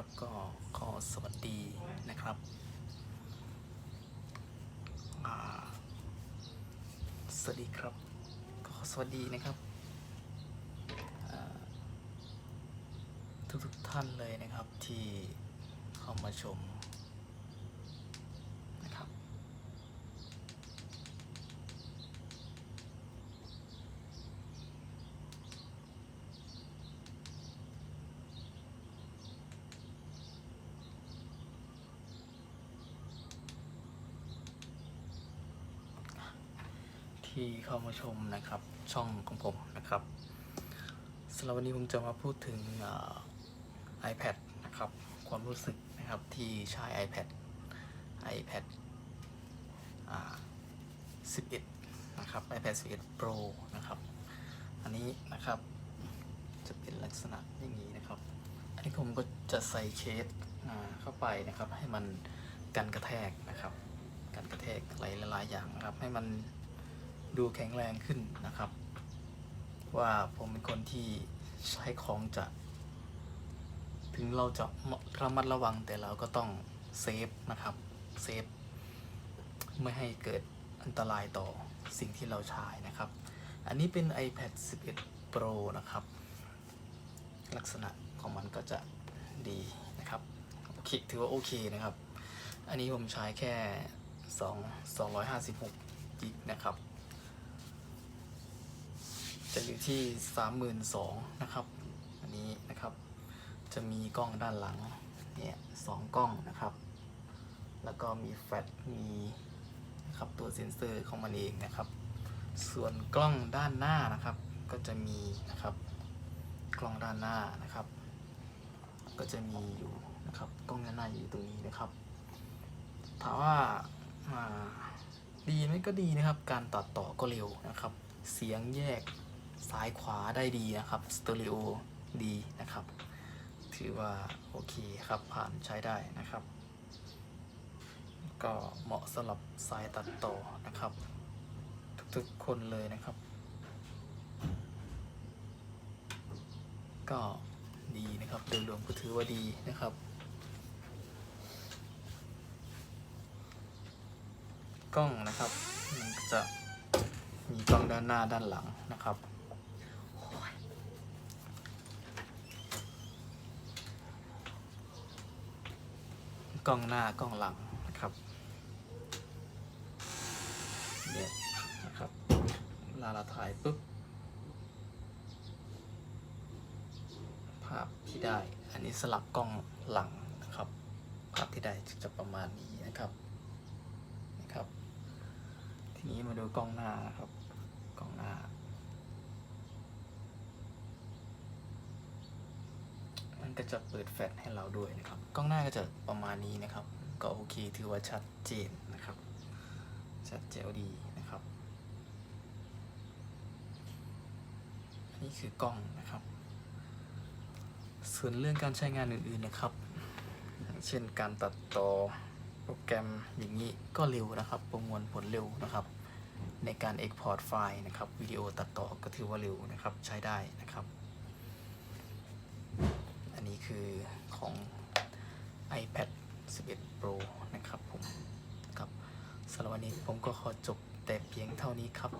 ครับก็ขอสวัสดีนะครับสวัสดีครับขอสวัสดีนะครับทุกทุกๆท่านเลยนะครับที่เข้ามาชมนะครับ ที่เข้ามาชมนะครับช่องของผมนะครับสำหรับวันนี้ผมจะมาพูดถึงอ่า iPad นะครับความรู้สึกนะครับที่ใช้ iPad iPad 11 นะครับ iPad 11 Pro นะครับ อันนี้นะครับจะเป็นลักษณะอย่างนี้นะครับ อันนี้ผมก็จะใส่เคสเข้าไปนะครับให้มันกันกระแทกนะครับ กันกระแทกหลายๆอย่างนะครับให้มัน ดูแข็งแรงขึ้นนะครับ ว่าผมเป็นคนที่ใช้ของจะ ถึงเราจะระมัดระวังแต่เราก็ต้องเซฟนะครับเซฟไม่ให้เกิดอันตรายต่อสิ่งที่เราใช้นะครับ อันนี้เป็น iPad 11 Pro นะครับ ลักษณะของมันก็จะดีนะครับโอเคถือว่าโอเคนะครับ อันนี้ผมใช้แค่ 2 256กิกนะครับ จะอยู่ที่ 32,000นะครับ อันนี้นะครับ จะมีกล้องด้านหลังเนี่ยสองกล้องนะครับ แล้วก็มีแฟลชมีนะครับตัวเซ็นเซอร์ของมันเองนะครับ ส่วนกล้องด้านหน้านะครับ ก็จะมีนะครับกล้องด้านหน้านะครับ ก็จะมีอยู่นะครับกล้องด้านหน้าอยู่ตรงนี้นะครับถามว่าดีไหมก็ดีนะครับ การตัดต่อก็เร็วนะครับ เสียงแยก ซ้ายขวาได้ดีนะครับสเตอริโอดีนะครับ ถือว่าโอเคครับผ่านใช้ได้นะครับ ก็เหมาะสำหรับสายตัดต่อนะครับ ทุกๆคนเลยนะครับ ก็ดีนะครับโดยรวมก็ถือว่าดีนะครับกล้องนะครับมันจะมีกล้องด้านหน้าด้านหลังนะครับ กล้องหน้ากล้องหลังนะครับเนี่ยนะครับเวลาเราถ่ายปุ๊บภาพที่ได้ อันนี้สลับกล้องหลังนะครับ ภาพที่ได้จะประมาณนี้นะครับนะครับ ทีนี้มาดูกล้องหน้านะครับ กล้องหน้า มัน ก็จะเปิดแฟลชให้เราด้วยนะครับ กล้องหน้าก็จะประมาณนี้นะครับ ก็โอเคถือว่าชัดเจนนะครับ ชัดเจวดีนะครับ อันนี้คือกล้องนะครับ ส่วนเรื่องการใช้งานอื่นๆนะครับ เช่นการตัดต่อโปรแกรมอย่างนี้ก็เร็วนะครับ ประมวลผลเร็วนะครับ ในการ Export ไฟล์นะครับวิดีโอตัดต่อก็ถือว่าเร็วนะครับ ใช้ได้นะครับ นี้คือของ iPad 11 Pro นะครับผมครับสำหรับวันนี้ผมก็ขอจบแต่เพียงเท่านี้ครับ